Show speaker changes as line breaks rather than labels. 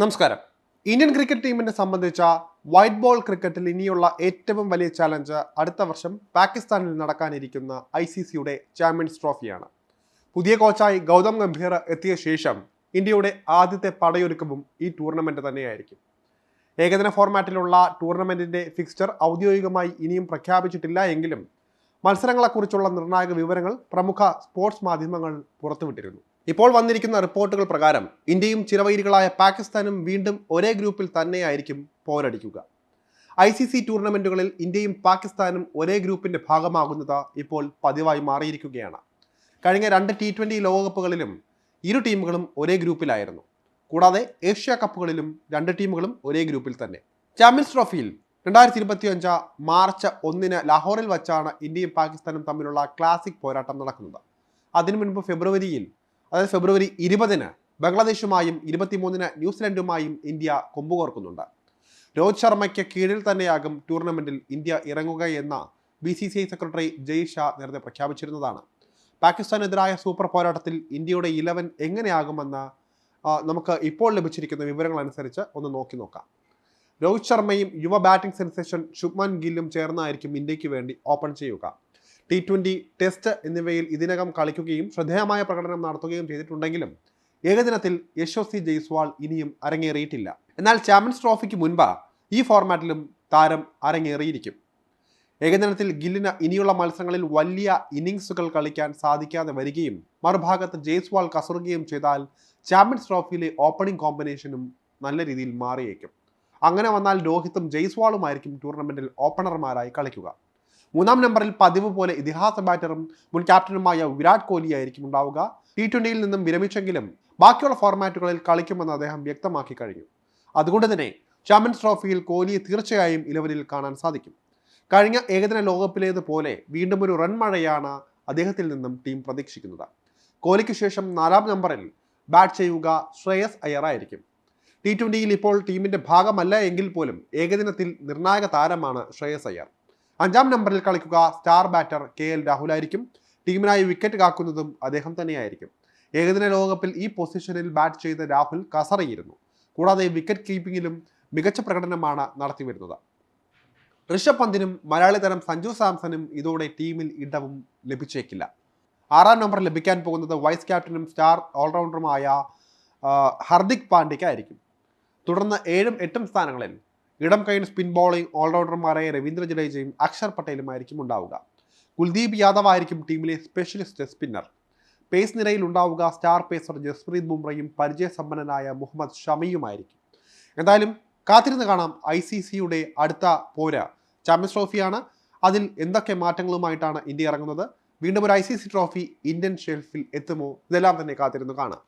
നമസ്കാരം. Indian cricket ടീമിനെ സംബന്ധിച്ച വൈറ്റ് ബോൾ ക്രിക്കറ്റിൽ ഇനിയുള്ള ഏറ്റവും വലിയ ചലഞ്ച് അടുത്ത വർഷം പാകിസ്ഥാനിൽ നടക്കാനിരിക്കുന്ന ഐ സി സിയുടെ ചാമ്പ്യൻസ് ട്രോഫിയാണ്. പുതിയ കോച്ചായി ഗൗതം ഗംഭീർ എത്തിയ ശേഷം ഇന്ത്യയുടെ ആദ്യത്തെ പടയൊരുക്കവും ഈ ടൂർണമെന്റ് തന്നെയായിരിക്കും. ഏകദിന ഫോർമാറ്റിലുള്ള ടൂർണമെന്റിന്റെ ഫിക്സ്ചർ ഔദ്യോഗികമായി ഇനിയും പ്രഖ്യാപിച്ചിട്ടില്ല എങ്കിലും മത്സരങ്ങളെക്കുറിച്ചുള്ള നിർണായക വിവരങ്ങൾ പ്രമുഖ സ്പോർട്സ് മാധ്യമങ്ങൾ പുറത്തുവിട്ടിരുന്നു. ഇപ്പോൾ വന്നിരിക്കുന്ന റിപ്പോർട്ടുകൾ പ്രകാരം ഇന്ത്യയും ചിരവൈരികളായ പാകിസ്ഥാനും വീണ്ടും ഒരേ ഗ്രൂപ്പിൽ തന്നെയായിരിക്കും പോരടിക്കുക. ഐ സി സി ടൂർണമെന്റുകളിൽ ഇന്ത്യയും പാകിസ്ഥാനും ഒരേ ഗ്രൂപ്പിന്റെ ഭാഗമാകുന്നത് ഇപ്പോൾ പതിവായി മാറിയിരിക്കുകയാണ്. കഴിഞ്ഞ രണ്ട് ടി ട്വന്റി ലോകകപ്പുകളിലും ഇരു ടീമുകളും ഒരേ ഗ്രൂപ്പിലായിരുന്നു. കൂടാതെ ഏഷ്യ കപ്പുകളിലും രണ്ട് ടീമുകളും ഒരേ ഗ്രൂപ്പിൽ തന്നെ. ചാമ്പ്യൻസ് ട്രോഫിയിൽ രണ്ടായിരത്തി ഇരുപത്തി അഞ്ച് മാർച്ച് ഒന്നിന് ലാഹോറിൽ വച്ചാണ് ഇന്ത്യയും പാകിസ്ഥാനും തമ്മിലുള്ള ക്ലാസിക് പോരാട്ടം നടക്കുന്നത്. അതിനു മുൻപ് ഫെബ്രുവരിയിൽ അതായത് ഫെബ്രുവരി ഇരുപതിന് ബംഗ്ലാദേശുമായും ഇരുപത്തിമൂന്നിന് ന്യൂസിലൻഡുമായും ഇന്ത്യ കൊമ്പുകോർക്കുന്നുണ്ട്. രോഹിത് ശർമ്മയ്ക്ക് കീഴിൽ തന്നെയാകും ടൂർണമെന്റിൽ India ഇറങ്ങുകയെന്ന B C C I secretary Jay Shah നേരത്തെ പ്രഖ്യാപിച്ചിരുന്നതാണ്. പാകിസ്ഥാനെതിരായ സൂപ്പർ പോരാട്ടത്തിൽ ഇന്ത്യയുടെ ഇലവൻ എങ്ങനെയാകുമെന്ന് നമുക്ക് ഇപ്പോൾ ലഭിച്ചിരിക്കുന്ന വിവരങ്ങൾ അനുസരിച്ച് ഒന്ന് നോക്കി നോക്കാം. രോഹിത് ശർമ്മയും യുവ ബാറ്റിംഗ് സെൻസേഷൻ ശുഭ്മാൻ ഗില്ലും ചേർന്നായിരിക്കും ഇന്ത്യയ്ക്ക് വേണ്ടി ഓപ്പൺ ചെയ്യുക. ടി ട്വന്റി ടെസ്റ്റ് എന്നിവയിൽ ഇതിനകം കളിക്കുകയും ശ്രദ്ധേയമായ പ്രകടനം നടത്തുകയും ചെയ്തിട്ടുണ്ടെങ്കിലും ഏകദിനത്തിൽ യശോസി ജയ്സ്വാൾ ഇനിയും അരങ്ങേറിയിട്ടില്ല. എന്നാൽ ചാമ്പ്യൻസ് ട്രോഫിക്ക് മുൻപ് ഈ ഫോർമാറ്റിലും താരം അരങ്ങേറിയിരിക്കും. ഏകദിനത്തിൽ ഗില്ലിന് ഇനിയുള്ള മത്സരങ്ങളിൽ വലിയ ഇന്നിങ്സുകൾ കളിക്കാൻ സാധിക്കാതെ വരികയും മറുഭാഗത്ത് ജയ്സ്വാൾ കസറുകയും ചെയ്താൽ ചാമ്പ്യൻസ് ട്രോഫിയിലെ ഓപ്പണിംഗ് കോമ്പിനേഷനും നല്ല രീതിയിൽ മാറിയേക്കും. അങ്ങനെ വന്നാൽ രോഹിത്തും ജയ്സ്വാളുമായിരിക്കും ടൂർണമെന്റിൽ ഓപ്പണർമാരായി കളിക്കുക. മൂന്നാം നമ്പറിൽ പതിവ് പോലെ ഇതിഹാസ ബാറ്ററും മുൻ ക്യാപ്റ്റനുമായ വിരാട് കോഹ്ലി ആയിരിക്കും ഉണ്ടാവുക. ടി ട്വന്റിയിൽ നിന്നും വിരമിച്ചെങ്കിലും ബാക്കിയുള്ള ഫോർമാറ്റുകളിൽ കളിക്കുമെന്ന് അദ്ദേഹം വ്യക്തമാക്കി കഴിഞ്ഞു. അതുകൊണ്ട് തന്നെ ചാമ്പ്യൻസ് ട്രോഫിയിൽ കോഹ്ലിയെ തീർച്ചയായും ഇലവനിൽ കാണാൻ സാധിക്കും. കഴിഞ്ഞ ഏകദിന ലോകകപ്പിലേതുപോലെ വീണ്ടും ഒരു റൺ മഴയാണ് അദ്ദേഹത്തിൽ നിന്നും ടീം പ്രതീക്ഷിക്കുന്നത്. കോഹ്ലിക്ക് ശേഷം നാലാം നമ്പറിൽ ബാറ്റ് ചെയ്യുക ശ്രേയസ് അയ്യറായിരിക്കും ടി ട്വന്റിയിൽ ഇപ്പോൾ ടീമിന്റെ ഭാഗമല്ല എങ്കിൽ പോലും ഏകദിനത്തിൽ നിർണായക താരമാണ് ശ്രേയസ് അയ്യർ. അഞ്ചാം നമ്പറിൽ കളിക്കുക star batter K L Rahul ആയിരിക്കും ടീമിനായി വിക്കറ്റ് കാക്കുന്നതും അദ്ദേഹം തന്നെയായിരിക്കും. ഏകദിന ലോകകപ്പിൽ ഈ പൊസിഷനിൽ ബാറ്റ് ചെയ്ത രാഹുൽ കസറിയിരുന്നു. കൂടാതെ വിക്കറ്റ് കീപ്പിങ്ങിലും മികച്ച പ്രകടനമാണ് നടത്തിവരുന്നത്. ഋഷഭ് പന്തിനും മലയാളി താരം സഞ്ജു സാംസണും ഇതോടെ ടീമിൽ ഇടവും ലഭിച്ചേക്കില്ല. ആറാം നമ്പർ ലഭിക്കാൻ പോകുന്നത് വൈസ് ക്യാപ്റ്റനും സ്റ്റാർ ഓൾറൗണ്ടറുമായ ഹർദിക് പാണ്ഡ്യയ്ക്കായിരിക്കും. തുടർന്ന് ഏഴും എട്ടും സ്ഥാനങ്ങളിൽ ഇടം കൈൻ സ്പിൻ ബോളിംഗ് ഓൾറൗണ്ടർമാരായ രവീന്ദ്ര ജഡേജയും അക്ഷർ പട്ടേലുമായിരിക്കും ഉണ്ടാവുക. കുൽദീപ് യാദവ് ആയിരിക്കും ടീമിലെ സ്പെഷ്യലിസ്റ്റ് സ്പിന്നർ പേസ് നിരയിൽ ഉണ്ടാവുക സ്റ്റാർ പേസർ ജസ്പ്രീത് ബുംറയും പരിചയസമ്പന്നനായ മുഹമ്മദ് ഷമിയുമായിരിക്കും. എന്തായാലും കാത്തിരുന്ന് കാണാം ഐ സി സിയുടെ അടുത്ത പോര. ചാമ്പ്യൻസ് ട്രോഫിയാണ്. അതിൽ എന്തൊക്കെ മാറ്റങ്ങളുമായിട്ടാണ് ഇന്ത്യ ഇറങ്ങുന്നത്? വീണ്ടും ഒരു I C C trophy Indian ഷെൽഫിൽ എത്തുമോ? ഇതെല്ലാം തന്നെ കാത്തിരുന്ന് കാണാം.